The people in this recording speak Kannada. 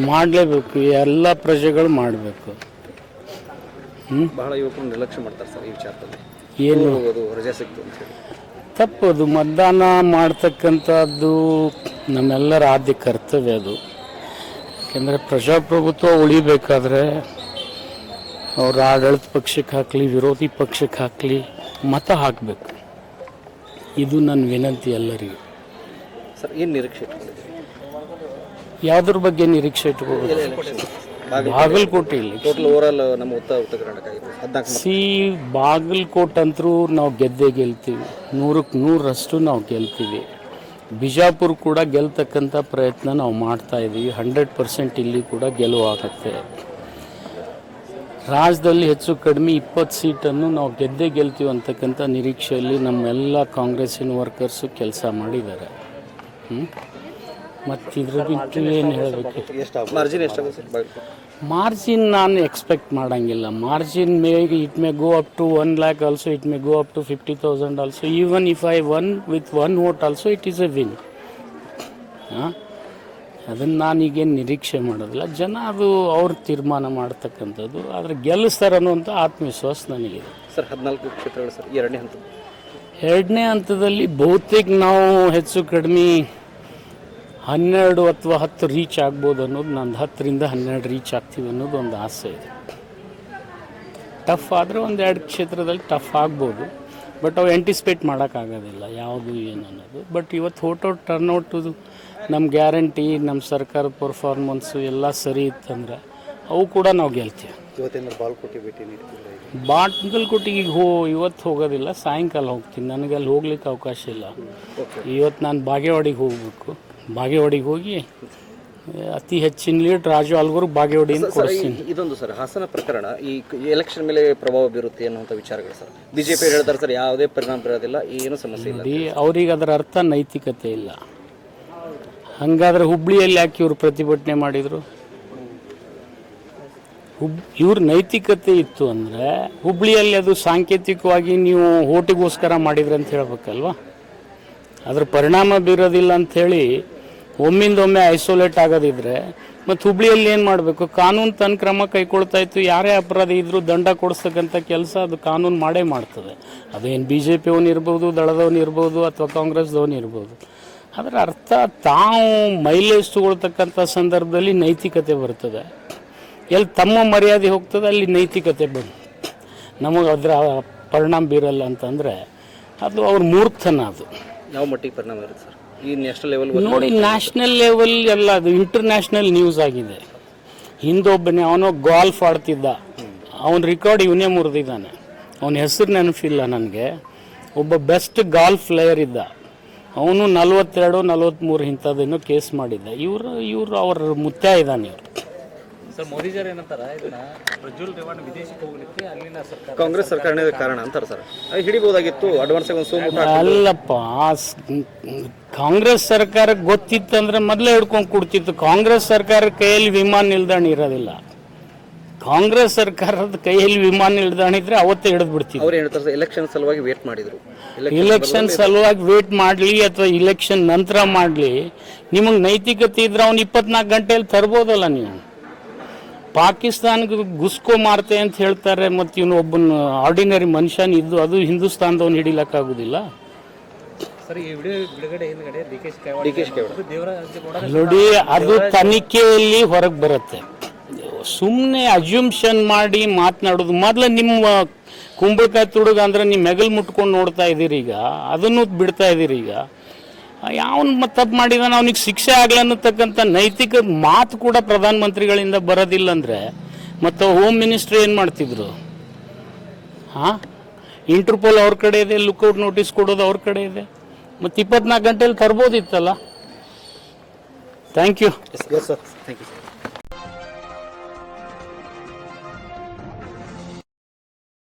ಮಾಡಲೇಬೇಕು ಎಲ್ಲ ಪ್ರಜೆಗಳು ಮಾಡಬೇಕು. ಬಹಳ ಯುವಕರು ನಿರ್ಲಕ್ಷ್ಯ ಮಾಡ್ತಾರೆ ಸರ್ ಈ ವಿಚಾರದಲ್ಲಿ. ಏನು? ರಜೆ ಸಿಕ್ತು ಅಂತ ಹೇಳಿ. ತಪ್ಪದು ಮತದಾನ ಮಾಡ್ತಕ್ಕಂಥದ್ದು ನಮ್ಮೆಲ್ಲರ ಆದ್ಯ ಕರ್ತವ್ಯ ಅದು. ಯಾಕೆಂದರೆ ಪ್ರಜಾಪ್ರಭುತ್ವ ಉಳಿಬೇಕಾದ್ರೆ ಅವ್ರ ಆಡಳಿತ ಪಕ್ಷಕ್ಕೆ ಹಾಕಲಿ ವಿರೋಧಿ ಪಕ್ಷಕ್ಕೆ ಹಾಕಲಿ ಮತ ಹಾಕಬೇಕು. ಇದು ನನ್ನ ವಿನಂತಿ ಎಲ್ಲರಿಗೂ. ಸರ್ ಏನು ನಿರೀಕ್ಷೆ ಇಟ್ಕೊಂಡಿದ್ದೀರಿ? ಯಾವುದ್ರ ಬಗ್ಗೆ ನಿರೀಕ್ಷೆ ಇಟ್ಕೋಬಹುದು ಬಾಗಲಕೋಟೆ ಇಲ್ಲಿ ಟೋಟಲ್ ಓವರಾಲ್ ನಮ್ಮ ಉತ್ತರ ಉತ್ತರ ಕರ್ನಾಟಕ ಹದಿನಾಲ್ಕು ಸಿ ಬಾಗಲಕೋಟ್ ಅಂತರೂ ನಾವು ಗೆದ್ದೇ ಗೆಲ್ತೀವಿ. ನೂರಕ್ಕೆ ನೂರರಷ್ಟು ನಾವು ಗೆಲ್ತೀವಿ. ಬಿಜಾಪುರ್ ಕೂಡ ಗೆಲ್ತಕ್ಕಂಥ ಪ್ರಯತ್ನ ನಾವು ಮಾಡ್ತಾ ಇದ್ದೀವಿ. ಹಂಡ್ರೆಡ್ ಪರ್ಸೆಂಟ್ ಇಲ್ಲಿ ಕೂಡ ಗೆಲುವಾಗತ್ತೆ ರಾಜ್ಯದಲ್ಲಿ ಹೆಚ್ಚು ಕಡಿಮೆ ಇಪ್ಪತ್ತು ಸೀಟನ್ನು ನಾವು ಗೆದ್ದೇ ಗೆಲ್ತೀವಿ ಅಂತಕ್ಕಂಥ ನಿರೀಕ್ಷೆಯಲ್ಲಿ ನಮ್ಮೆಲ್ಲ ಕಾಂಗ್ರೆಸ್ಸಿನ ವರ್ಕರ್ಸು ಕೆಲಸ ಮಾಡಿದ್ದಾರೆ. ಮತ್ತು ಇದ್ರ ಬಿಟ್ಟು ಏನು ಹೇಳಬೇಕು? ಮಾರ್ಜಿನ್ ಮಾರ್ಜಿನ್ ನಾನು ಎಕ್ಸ್ಪೆಕ್ಟ್ ಮಾಡಂಗಿಲ್ಲ. Margin may it may go up to one lakh also it may go up to fifty thousand also even if I won with one vote also it is a win ಅದನ್ನು ನಾನೀಗೇನು ನಿರೀಕ್ಷೆ ಮಾಡೋದಿಲ್ಲ. ಜನ ಅದು ಅವ್ರ ತೀರ್ಮಾನ ಮಾಡ್ತಕ್ಕಂಥದ್ದು. ಆದರೆ ಗೆಲ್ಲಿಸ್ತಾರೆ ಅನ್ನುವಂಥ ಆತ್ಮವಿಶ್ವಾಸ ನನಗಿದೆ. ಸರ್ ಹದಿನಾಲ್ಕು ಕ್ಷೇತ್ರಗಳು ಸರ್ ಎರಡನೇ ಹಂತ ಎರಡನೇ ಹಂತದಲ್ಲಿ ಬಹುತೇಕ ನಾವು ಹೆಚ್ಚು ಕಡಿಮೆ ಹನ್ನೆರಡು ಅಥವಾ ಹತ್ತು ರೀಚ್ ಆಗ್ಬೋದು ಅನ್ನೋದು ನಂದು ಹತ್ತರಿಂದ ಹನ್ನೆರಡು ರೀಚ್ ಆಗ್ತೀವಿ ಅನ್ನೋದು ಒಂದು ಆಸೆ ಇದೆ. ಟಫ್ ಆದರೆ ಒಂದು ಎರಡು ಕ್ಷೇತ್ರದಲ್ಲಿ ಟಫ್ ಆಗ್ಬೋದು ಬಟ್ ಅವು ಆ್ಯಂಟಿಸಿಪೇಟ್ ಮಾಡೋಕ್ಕಾಗೋದಿಲ್ಲ ಯಾವುದು ಏನು ಅನ್ನೋದು. ಬಟ್ ಇವತ್ತು ಫೋಟೋ ಟರ್ನ್ಔಟು ನಮ್ಮ ಗ್ಯಾರಂಟಿ ನಮ್ಮ ಸರ್ಕಾರದ ಪರ್ಫಾರ್ಮೆನ್ಸು ಎಲ್ಲ ಸರಿ ಇತ್ತಂದ್ರೆ ಅವು ಕೂಡ ನಾವು ಗೆಲ್ತೀವಿ. ನೀಡ್ತಿಲ್ಲ ಈಗ? ಹೋ ಇವತ್ತು ಹೋಗೋದಿಲ್ಲ ಸಾಯಂಕಾಲ ಹೋಗ್ತೀನಿ. ನನಗೆ ಅಲ್ಲಿ ಹೋಗ್ಲಿಕ್ಕೆ ಅವಕಾಶ ಇಲ್ಲ. ಇವತ್ತು ನಾನು ಬಾಗೇವಾಡಿಗೆ ಹೋಗಬೇಕು. ಬಾಗೇವಾಡಿಗೆ ಹೋಗಿ ಅತಿ ಹೆಚ್ಚಿನ ಲೀಡ್ ರಾಜು ಅಲ್ಗೂರು ಬಾಗೇವಾಡಿಯಿಂದ ಸರ್ ಕೊಡಿಸ್ತೀನಿ. ಇದೊಂದು ಸರ್ ಹಾಸನ ಪ್ರಕರಣ ಈ ಎಲೆಕ್ಷನ್ ಮೇಲೆ ಪ್ರಭಾವ ಬೀರುತ್ತೆ ಅನ್ನುವಂಥ ವಿಚಾರಗಳು ಸರ್. ಬಿಜೆಪಿ ಹೇಳ್ತಾರೆ ಸರ್ ಯಾವುದೇ ಪರಿಣಾಮ ಬೀರೋದಿಲ್ಲ ಏನು ಸಮಸ್ಯೆ ಇಲ್ಲ ನೋಡಿ ಅವ್ರಿಗೆ ಅದರ ಅರ್ಥ ನೈತಿಕತೆ ಇಲ್ಲ. ಹಂಗಾದ್ರೆ ಹುಬ್ಳಿಯಲ್ಲಿ ಯಾಕೆ ಇವರು ಪ್ರತಿಭಟನೆ ಮಾಡಿದರು? ಹುಬ್ ಇವ್ರ ನೈತಿಕತೆ ಇತ್ತು ಅಂದರೆ ಹುಬ್ಳಿಯಲ್ಲಿ ಅದು ಸಾಂಕೇತಿಕವಾಗಿ ನೀವು ಓಟಿಗೋಸ್ಕರ ಮಾಡಿದ್ರಿ ಅಂತ ಹೇಳ್ಬೇಕಲ್ವಾ? ಅದ್ರ ಪರಿಣಾಮ ಬೀರೋದಿಲ್ಲ ಅಂಥೇಳಿ ಒಮ್ಮಿಂದೊಮ್ಮೆ ಐಸೋಲೇಟ್ ಆಗೋದಿದ್ರೆ ಮತ್ತು ಹುಬ್ಳಿಯಲ್ಲಿ ಏನು ಮಾಡಬೇಕು? ಕಾನೂನು ತನ್ನ ಕ್ರಮ ಕೈಕೊಳ್ತಾ ಇತ್ತು. ಯಾರೇ ಅಪರಾಧಿ ಇದ್ದರೂ ದಂಡ ಕೊಡಿಸ್ತಕ್ಕಂಥ ಕೆಲಸ ಅದು ಕಾನೂನು ಮಾಡೇ ಮಾಡ್ತದೆ. ಅದೇನು ಬಿ ಜೆ ಪಿಯವನು ಇರ್ಬೋದು, ದಳದವನು ಇರ್ಬೋದು, ಅಥವಾ ಕಾಂಗ್ರೆಸ್ದವನು ಇರ್ಬೋದು. ಅದರ ಅರ್ಥ, ತಾವು ಮೈಲೇಜ್ ತಗೊಳ್ತಕ್ಕಂಥ ಸಂದರ್ಭದಲ್ಲಿ ನೈತಿಕತೆ ಬರ್ತದೆ. ಎಲ್ಲಿ ತಮ್ಮ ಮರ್ಯಾದೆ ಹೋಗ್ತದೆ, ಅಲ್ಲಿ ನೈತಿಕತೆ ಬಂದು ನಮಗೆ ಅದರ ಪರಿಣಾಮ ಬೀರಲ್ಲ ಅಂತಂದರೆ ಅದು ಅವ್ರ ಮೂರ್ತನ ಅದು. ಯಾವ ಮಟ್ಟಿಗೆ ಪರಿಣಾಮ ಇರುತ್ತೆ ಸರ್? ಈ ನ್ಯಾಷನಲ್ ಲೆವೆಲ್ ನೋಡಿ ನ್ಯಾಷನಲ್ ಲೆವೆಲ್ ಎಲ್ಲ ಅದು ಇಂಟರ್ನ್ಯಾಷನಲ್ ನ್ಯೂಸ್ ಆಗಿದೆ. ಹಿಂದೊಬ್ಬನೇ, ಅವನು ಗಾಲ್ಫ್ ಆಡ್ತಿದ್ದ. ಅವನ ರೆಕಾರ್ಡ್ ಇವನೇ ಮುರಿದಿದ್ದಾನೆ. ಅವನ ಹೆಸರು ನೆನಪಿಲ್ಲ ನನಗೆ. ಒಬ್ಬ ಬೆಸ್ಟ್ ಗಾಲ್ಫ್ ಪ್ಲೇಯರ್ ಇದ್ದ. ಅವನು ನಲ್ವತ್ತೆರಡು ನಲ್ವತ್ತ್ಮೂರು ಇಂಥದ್ದೇನೋ ಕೇಸ್ ಮಾಡಿದ್ದ. ಇವರು ಇವರು ಅವರ ಮುತ್ಯ ಇದ್ದಾನೆ ಇವರು. ಸರ್ ಮೋದಿಜರ್ ಏನಂತಾರ? ಇದನ್ನ ಪ್ರಜ್ವಲ್ ರೇವಣ್ಣ ವಿದೇಶಕ್ಕೆ ಹೋಗ್ಲಿಕ್ಕೆ ಅಲ್ಲಿನ ಸರ್ಕಾರ ಕಾಂಗ್ರೆಸ್ ಸರ್ಕಾರನೇ ಕಾರಣ ಅಂತಾರೆ ಸರ್? ಅದು ಹಿಡಿಬೋದಾಗಿತ್ತು ಅಡ್ವಾನ್ಸ್ ಒಂದು ಅಲ್ಲಪ್ಪ ಆ ಸ್- ಕಾಂಗ್ರೆಸ್ ಸರ್ಕಾರಕ್ಕೆ ಗೊತ್ತಿತ್ತಂದ್ರೆ ಮೊದಲೇ ಹಿಡ್ಕೊಂಡು ಕೊಡ್ತಿತ್ತು. ಕಾಂಗ್ರೆಸ್ ಸರ್ಕಾರ ಕೈಯಲ್ಲಿ ವಿಮಾನ ನಿಲ್ದಾಣ ಇರೋದಿಲ್ಲ. ಕಾಂಗ್ರೆಸ್ ಸರ್ಕಾರದ ಕೈಯಲ್ಲಿ ವಿಮಾನ ನಿಲ್ದಾಣ ಇದ್ರೆ ಅವತ್ತೇ ಹಿಡಿದು ಬಿಡ್ತಿದ್ರು ಅವ್ರು ಹೇಳ್ತಾರೆ ಸರ್ ಎಲೆಕ್ಷನ್ ಸಲುವಾಗಿ ವೇಟ್ ಮಾಡಿದ್ರು. ಇಲೆಕ್ಷನ್ ಸಲುವಾಗಿ ವೇಟ್ ಮಾಡಲಿ ಅಥವಾ ಇಲೆಕ್ಷನ್ ನಂತರ ಮಾಡಲಿ ನಿಮಗೆ ನೈತಿಕತೆ ಇದ್ರೆ ಅವ್ನು ಇಪ್ಪತ್ನಾಲ್ಕು ಗಂಟೆಯಲ್ಲಿ ತರ್ಬೋದಲ್ಲ ನೀವು. ಪಾಕಿಸ್ತಾನ್ಗೆ ಗುಸ್ಕೋ ಮಾರ್ತೆ ಅಂತ ಹೇಳ್ತಾರೆ ಮತ್ತು ಇವನು ಒಬ್ಬನ ಆರ್ಡಿನರಿ ಮನುಷ್ಯನ ಇದ್ದು ಅದು ಹಿಂದೂಸ್ತಾನದವನು ಹಿಡಿಲಕ್ಕಾಗೋದಿಲ್ಲ. ನೋಡಿ ಅದು ತನಿಖೆಯಲ್ಲಿ ಹೊರಗೆ ಬರುತ್ತೆ. ಸುಮ್ಮನೆ ಅಜ್ಯೂಮ್ಷನ್ ಮಾಡಿ ಮಾತನಾಡೋದು. ಮೊದಲು ನಿಮ್ಮ ಕುಂಬಳಕಾಯಿ ತುಡುಗ ಅಂದ್ರೆ ನೀವು ಮೆಗಲ್ ಮುಟ್ಕೊಂಡು ನೋಡ್ತಾ ಇದ್ದೀರಿ ಈಗ. ಅದನ್ನು ಬಿಡ್ತಾ ಇದ್ದೀರಿ ಈಗ. ಯಾವನು ತಪ್ಪು ಮಾಡಿದಾನ, ಅವನಿಗೆ ಶಿಕ್ಷೆ ಆಗ್ಲಿ ಅನ್ನತಕ್ಕಂಥ ನೈತಿಕ ಮಾತು ಕೂಡ ಪ್ರಧಾನಮಂತ್ರಿಗಳಿಂದ ಬರೋದಿಲ್ಲ ಅಂದರೆ ಮತ್ತು ಹೋಮ್ ಮಿನಿಸ್ಟ್ರಿ ಏನು ಮಾಡ್ತಿದ್ರು? ಹಾಂ? ಇಂಟರ್ಪೋಲ್ ಅವ್ರ ಕಡೆ ಇದೆ ಲುಕ್ಔಟ್ ನೋಟಿಸ್ ಕೊಡೋದು ಅವ್ರ ಕಡೆ ಇದೆ. ಮತ್ತು ಇಪ್ಪತ್ನಾಲ್ಕು ಗಂಟೆಯಲ್ಲಿ ತರ್ಬೋದಿತ್ತಲ್ಲ? Thank you sir thank you